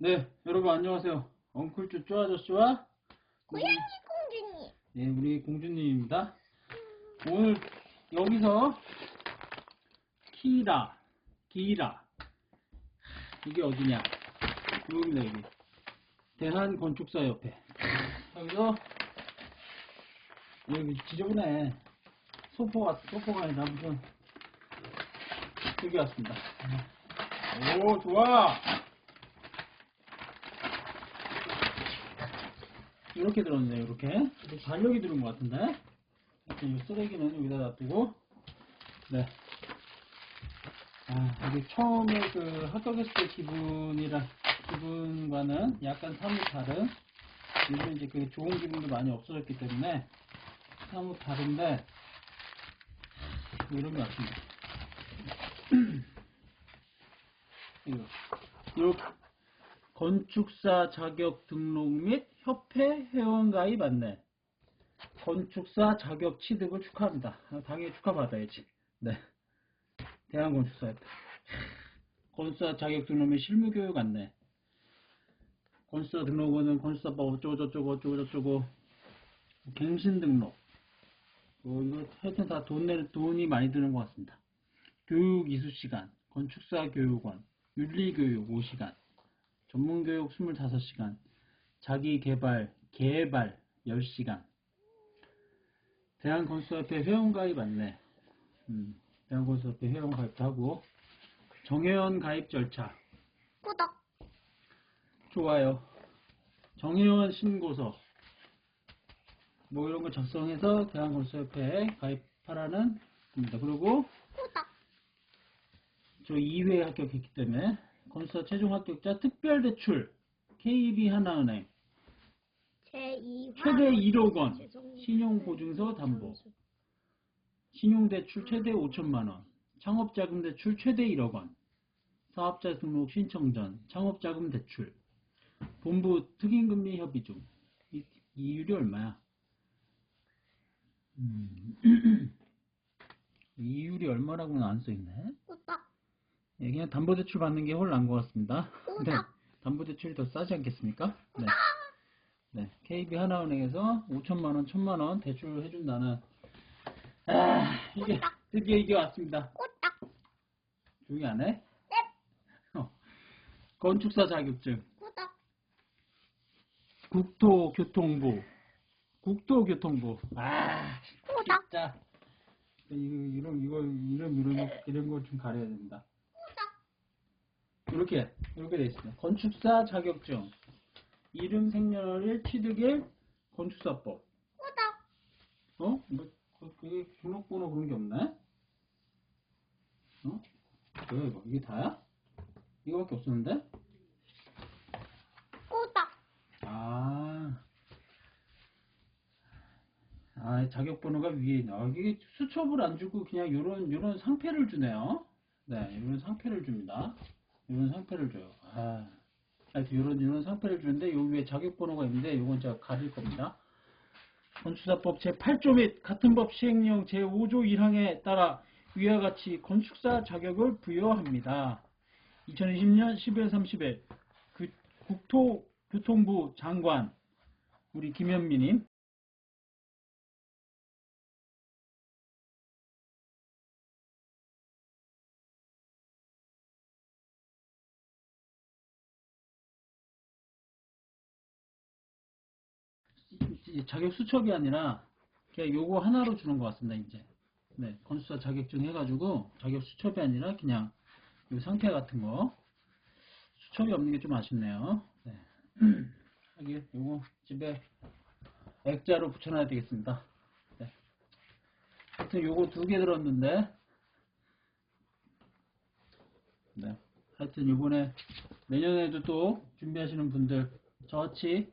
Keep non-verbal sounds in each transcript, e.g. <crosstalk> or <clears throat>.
네, 여러분 안녕하세요. 엉클쭈 쪼 아저씨와 고양이 공주님. 네, 우리 공주님입니다. 오늘 여기서 키라, 기라 이게 어디냐? 여기입니다 여기. 대한건축사협회. 여기서 여기 지저분해. 소포가 소포가 아니라 무슨 여기 왔습니다. 오 좋아. 이렇게 들었네요, 이렇게. 달력이 들은 것 같은데. 이렇게 이 쓰레기는 여기다 놔두고, 네. 아, 이게 처음에 그 합격했을 때 기분이랑, 기분과는 약간 사뭇 다른, 요즘 이제 그 좋은 기분도 많이 없어졌기 때문에, 사뭇 다른데, 이런 게 같습니다. <clears throat> 이거. 이렇게. 건축사 자격 등록 및 협회 회원 가입 안내. 건축사 자격 취득을 축하합니다. 아, 당연히 축하받아야지. 네. 대한건축사협회. 건축사 자격 등록 및 실무교육 안내. 건축사 등록원은 건축사법 어쩌고저쩌고 어쩌고저쩌고. 갱신 등록. 뭐 이거 하여튼 다돈 내, 돈이 많이 드는 것 같습니다. 교육 이수 시간. 건축사 교육원. 윤리교육 5시간. 전문교육 25시간, 자기개발, 개발 10시간, 대한건설협회 회원가입 안내, 음, 대한건설협회 회원가입도 하고, 정회원 가입 절차, 구독. 좋아요, 정회원 신고서, 뭐 이런 거 작성해서 대한건설협회에 가입하라는 겁니다. 그리고 구독. 저 2회 합격했기 때문에 건설 최종 합격자 특별 대출 KB 하나은행 제2화. 최대 1억 원 신용보증서 담보 신용대출 최대 5천만 원 창업자금 대출 최대 1억 원 사업자 등록 신청 전 창업자금 대출 본부 특임금리 협의 중 이, 이율이 얼마야? 음, <clears throat> 이율이 얼마라고는 안 써있네. 예, 그냥 담보대출 받는 게 훨 나은 것 같습니다. 네. 담보대출이 더 싸지 않겠습니까? 네. 네, KB 하나은행에서 5천만원, 1천만원 대출을 해준다는, 아, 이게, 드디어 이게 왔습니다. 조용히 안 해? 네. 어. 건축사 자격증. 국토교통부, 국토교통부, 아. 진짜. 이거, 이런, 이거, 이런, 이런, 이런 걸 좀 가려야 됩니다. 이렇게 이렇게 돼 있습니다. 건축사 자격증, 이름 생년월일 취득일 건축사법. 구독. 어? 뭐 그- 그게 등록번호 그런 게 없네? 어? 이거? 이게 다야? 이거밖에 없었는데? 아, 아 자격번호가 위에 있네. 아, 이게 수첩을 안 주고 그냥 요런 요런 상패를 주네요. 네, 이런 상패를 줍니다. 이런 상패를 줘요. 아, 요런 요런 상패를 주는데 요 위에 자격번호가 있는데 요건 제가 가릴 겁니다. 건축사법 제8조 및 같은 법 시행령 제5조 1항에 따라 위와 같이 건축사 자격을 부여합니다. 2020년 12월 30일 그 국토교통부 장관 우리 김현미님 자격 수첩이 아니라 그냥 요거 하나로 주는 것 같습니다 이제 네 건수사 자격증 해가지고 자격 수첩이 아니라 그냥 요 상태 같은 거 수첩이 없는 게 좀 아쉽네요 네. <clears throat> 여기 요거 집에 액자로 붙여놔야 되겠습니다 네. 하여튼 요거 두 개 들었는데 네. 하여튼 요번에 내년에도 또 준비하시는 분들 저같이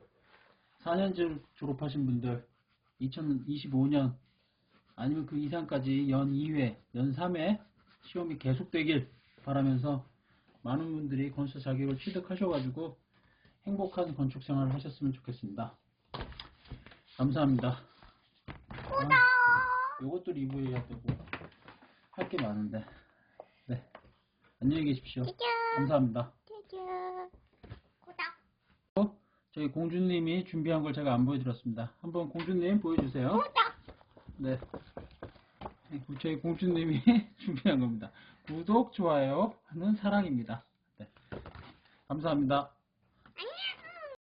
4년제 졸업하신 분들 2025년 아니면 그 이상까지 연 2회, 연 3회 시험이 계속되길 바라면서 많은 분들이 건축 자격을 취득하셔가지고 행복한 건축 생활을 하셨으면 좋겠습니다. 감사합니다. 구독. 이것도 리뷰해야 되고 할 게 많은데 네 안녕히 계십시오. 감사합니다. 쭈쭈. 구독. 저희 공주님이 준비한 걸 제가 안 보여드렸습니다. 한번 공주님 보여주세요. 네. 네, 저희 공주님이 <laughs> 준비한 겁니다. 구독, 좋아요 하는 사랑입니다. 네. 감사합니다.